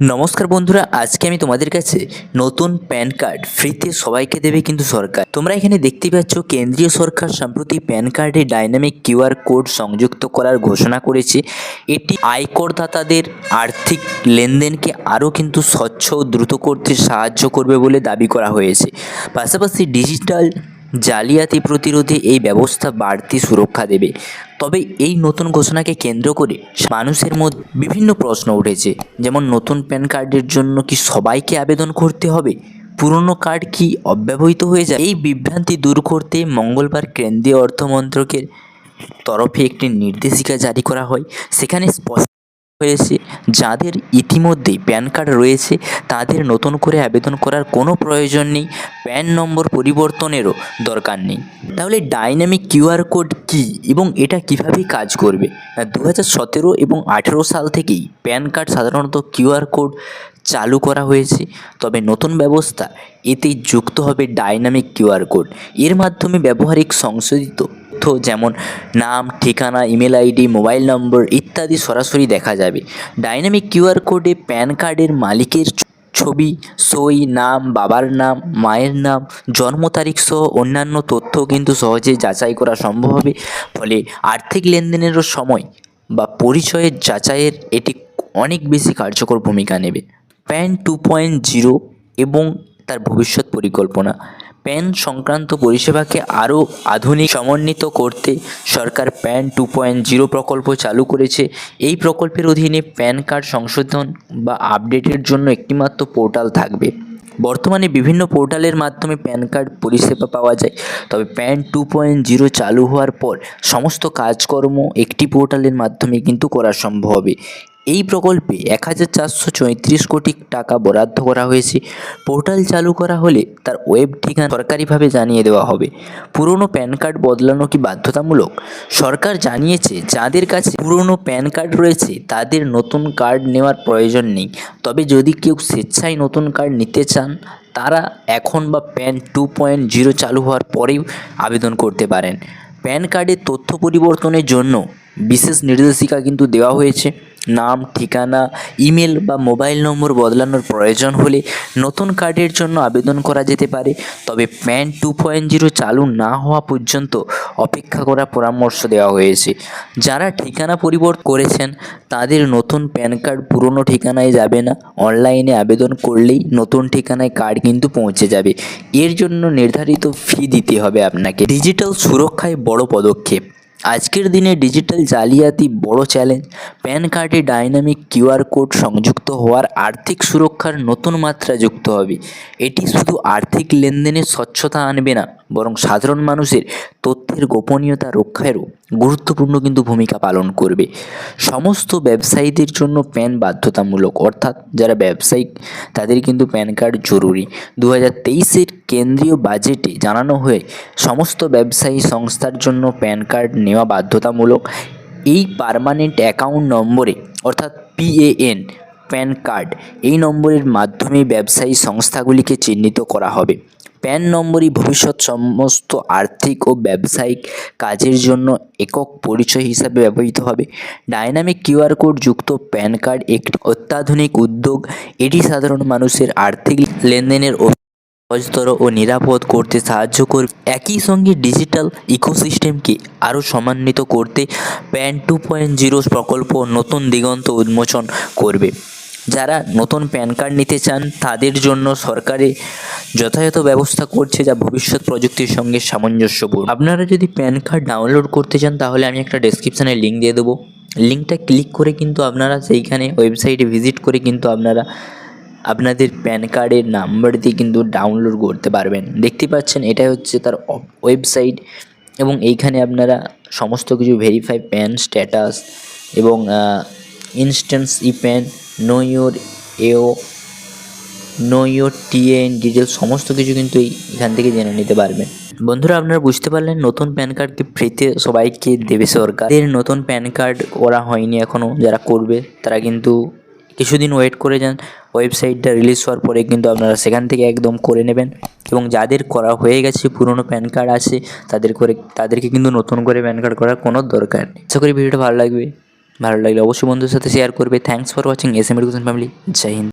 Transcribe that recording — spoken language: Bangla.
নমস্কার বন্ধুরা, আজকে আমি তোমাদের কাছে নতুন প্যান কার্ড ফ্রিতে সবাইকে দেবে কিন্তু সরকার। তোমরা এখানে দেখতে পাচ্ছ, কেন্দ্রীয় সরকার সম্প্রতি প্যান কার্ডে ডাইনামিক কিউআর কোড সংযুক্ত করার ঘোষণা করেছে। এটি আয়করদাতাদের আর্থিক লেনদেনকে আরও কিন্তু স্বচ্ছ ও দ্রুত করতে সাহায্য করবে বলে দাবি করা হয়েছে। পাশাপাশি ডিজিটাল জালিয়াতি প্রতিরোধে এই ব্যবস্থা বাড়তি সুরক্ষা দেবে। তবে এই নতুন ঘোষণাকে কেন্দ্র করে মানুষের মধ্যে বিভিন্ন প্রশ্ন উঠেছে, যেমন নতুন প্যান কার্ডের জন্য কি সবাইকে আবেদন করতে হবে? পুরনো কার্ড কি অব্যবহৃত হয়ে যায়? এই বিভ্রান্তি দূর করতে মঙ্গলবার কেন্দ্রীয় অর্থমন্ত্রকের তরফে একটি নির্দেশিকা জারি করা হয়। সেখানে স্পষ্ট হয়েছে। যাদের ইতিমধ্যেই প্যান কার্ড রয়েছে, তাদের নতুন করে আবেদন করার কোনো প্রয়োজন নেই। প্যান নম্বর পরিবর্তনেরও দরকার নেই। তাহলে ডাইনামিক কিউআর কোড কী এবং এটা কীভাবে কাজ করবে? দু হাজার সতেরো এবং আঠেরো সাল থেকেই প্যান কার্ড সাধারণত কিউআর কোড চালু করা হয়েছে। তবে নতুন ব্যবস্থা এতে যুক্ত হবে ডাইনামিক কিউআর কোড। এর মাধ্যমে ব্যবহারিক সংশোধিত তথ্য যেমন নাম, ঠিকানা, ইমেল আইডি, মোবাইল নম্বর ইত্যাদি সরাসরি দেখা যাবে। ডাইনামিক কিউআর কোডে প্যান কার্ডের মালিকের ছবি, সই, নাম, বাবার নাম, মায়ের নাম, জন্ম তারিখ সহ অন্যান্য তথ্য কিন্তু সহজে যাচাই করা সম্ভব হবে। ফলে আর্থিক লেনদেনেরও সময় বা পরিচয়ের যাচাইয়ের এটি অনেক বেশি কার্যকর ভূমিকা নেবে। প্যান টু পয়েন্ট জিরো এবং তার ভবিষ্যৎ পরিকল্পনা। প্যান সংক্রান্ত পরিষেবাকে আরও আধুনিক সমন্বিত করতে সরকার প্যান টু পয়েন্ট জিরো প্রকল্প চালু করেছে। এই প্রকল্পের অধীনে প্যান কার্ড সংশোধন বা আপডেটের জন্য একটিমাত্র পোর্টাল থাকবে। বর্তমানে বিভিন্ন পোর্টালের মাধ্যমে প্যান কার্ড পরিষেবা পাওয়া যায়। তবে প্যান টু পয়েন্ট জিরো চালু হওয়ার পর সমস্ত কাজকর্ম একটি পোর্টালের মাধ্যমে কিন্তু করা সম্ভব হবে। এই প্রকল্পে এক হাজার চারশো চৌত্রিশ কোটি টাকা বরাদ্দ করা হয়েছে। পোর্টাল চালু করা হলে তার ওয়েব ঠিকানা সরকারিভাবে জানিয়ে দেওয়া হবে। পুরনো প্যান কার্ড বদলানো কি বাধ্যতামূলক? সরকার জানিয়েছে, যাদের কাছে পুরনো প্যান কার্ড রয়েছে, তাদের নতুন কার্ড নেওয়ার প্রয়োজন নেই। তবে যদি কেউ স্বেচ্ছায় নতুন কার্ড নিতে চান, তারা এখন বা প্যান টু পয়েন্ট জিরো চালু হওয়ার পরেও আবেদন করতে পারেন। প্যান কার্ডের তথ্য পরিবর্তনের জন্য বিশেষ নির্দেশিকা কিন্তু দেওয়া হয়েছে। নাম, ঠিকানা, ইমেল বা মোবাইল নম্বর বদলানোর প্রয়োজন হলে নতুন কার্ডের জন্য আবেদন করা যেতে পারে। তবে প্যান টু পয়েন্ট জিরো চালু না হওয়া পর্যন্ত অপেক্ষা করার পরামর্শ দেওয়া হয়েছে। যারা ঠিকানা পরিবর্তন করেছেন, তাদের নতুন প্যান কার্ড পুরনো ঠিকানায় যাবে না। অনলাইনে আবেদন করলেই নতুন ঠিকানায় কার্ড কিন্তু পৌঁছে যাবে। এর জন্য নির্ধারিত ফি দিতে হবে আপনাকে। ডিজিটাল সুরক্ষায় বড় পদক্ষেপ। আজকের দিনে ডিজিটাল জালিয়াতি বড় চ্যালেঞ্জ প্যান কার্ডে ডাইনামিক কিউআর কোড সংযুক্ত হওয়ার আর্থিক সুরক্ষার নতুন মাত্রা যুক্ত হবে। এটি শুধু আর্থিক লেনদেনে স্বচ্ছতা আনবে না বরং সাধারণ মানুষের তথ্যের গোপনীয়তা রক্ষায়ও গুরুত্বপূর্ণ কিন্তু ভূমিকা পালন করবে। সমস্ত ব্যবসায়ীদের জন্য প্যান বাধ্যতামূলক, অর্থাৎ যারা ব্যবসায়িক, তাদের কিন্তু প্যান কার্ড জরুরি। দু হাজার তেইশের কেন্দ্রীয় বাজেটে জানানো হয়ে সমস্ত ব্যবসায়ী সংস্থার জন্য প্যান কার্ড নেওয়া বাধ্যতামূলক, এই পার্মানেন্ট অ্যাকাউন্ট নম্বরে, অর্থাৎ পিএএন প্যান কার্ড, এই নম্বরের মাধ্যমে ব্যবসায়ী সংস্থাগুলিকে চিহ্নিত করা হবে। প্যান নম্বরই ভবিষ্যৎ সমস্ত আর্থিক ও ব্যবসায়িক কাজের জন্য একক পরিচয় হিসাবে ব্যবহৃত হবে। ডাইনামিক কিউআর কোড যুক্ত প্যান কার্ড একটি অত্যাধুনিক উদ্যোগ। এটি সাধারণ মানুষের আর্থিক লেনদেনের সহজতর ও নিরাপদ করতে সাহায্য করবে। একই সঙ্গে ডিজিটাল ইকোসিস্টেমকে আরও সমন্বিত করতে প্যান টু পয়েন্ট জিরো প্রকল্প নতুন দিগন্ত উন্মোচন করবে। যারা নতুন প্যান কার্ড নিতে চান, তাদের জন্য সরকারে যথাযথ ব্যবস্থা করছে যা ভবিষ্যৎ প্রযুক্তির সঙ্গে সামঞ্জস্যপূর্ণ। আপনারা যদি প্যান কার্ড ডাউনলোড করতে চান, তাহলে আমি একটা ডেসক্রিপশানে লিঙ্ক দিয়ে দেবো। লিঙ্কটা ক্লিক করে কিন্তু আপনারা সেইখানে ওয়েবসাইটে ভিজিট করে কিন্তু আপনারা আপনাদের প্যান কার্ডের নাম্বার দিয়ে কিন্তু ডাউনলোড করতে পারবেন। দেখতে পাচ্ছেন এটা হচ্ছে তার ওয়েবসাইট এবং এইখানে আপনারা সমস্ত কিছু ভেরিফাই প্যান স্ট্যাটাস এবং instance e PAN know your AO know your TN details সমস্ত কিছু কিন্তু এখান থেকে জেনে নিতে পারবেন। বন্ধুরা, আপনারা বুঝতে পারলেন, নতুন প্যান কার্ডকে ফ্রিতে সবাইকে দেবে সরকার? নতুন প্যান কার্ড করা হয়নি এখনও যারা করবে, তারা কিন্তু কিছুদিন ওয়েট করে যান, ওয়েবসাইটটা রিলিজ হওয়ার পরে কিন্তু আপনারা সেখান থেকে একদম করে নেবেন। এবং যাদের করা হয়ে গেছে, পুরনো প্যান কার্ড আছে, তাদের করে তাদেরকে কিন্তু নতুন করে প্যান কার্ড করার কোনো দরকার নেই। আশা করি ভিডিওটা ভালো লাগবে। ভালো লাগলে অবশ্যই বন্ধুদের সাথে শেয়ার করবে। Thanks for watching S M education family Joy Hind